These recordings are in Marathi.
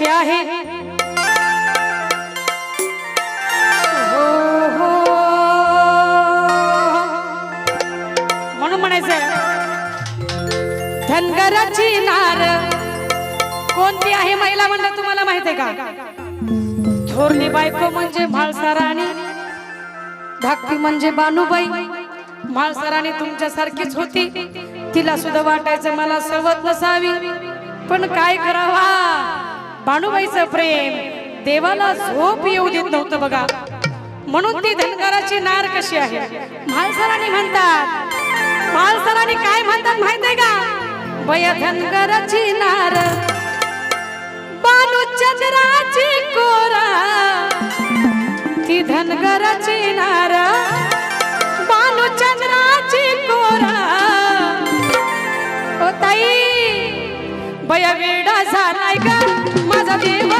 कशी आहे. हो, हो. म्हणून म्हणायचं धनगराची नार कोणती आहे महिला म्हणलं तुम्हाला माहीत आहे का? थोरली बायको म्हणजे म्हाळसाराणी धाकटी म्हणजे बानुबाई. म्हाळसाराणी तुमच्यासारखीच होती. तिला सुद्धा वाटायचं मला सवत नसावी. पण काय करावा? बानुबाईचं प्रेम देवाला झोप येऊ देत नव्हतं बघा. म्हणून ती धनगराची नार कशी आहे? म्हाळसाराणी म्हणतात म्हाळसाराणी काय म्हणतात माहीत आहे का? बया धनगराची नार बानू चंद्राची कोरा. ती धनगराची नार बानू चंद्राची कोरा. ओ ताई बया वेडा झालाय का? माझा देव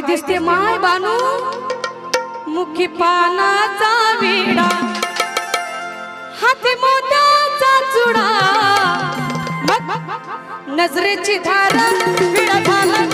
काय दिसते माय बानू? मुखी पानाचा वेडा. हाती मोत्याचा चुडा. नजरेची धार विडा झाला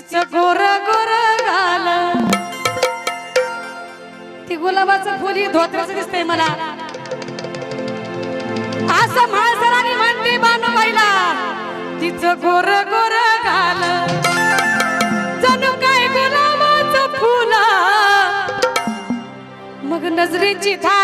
तिच गोर गोर गाल. ती गुलाबाचं फुली धोत्राचं दिसतंय मला. असं म्हाळसराने म्हणते बानुबाईला तिच गोर गोर गाल. जणू काय गुलाबाचं फुला. मग नजरेची था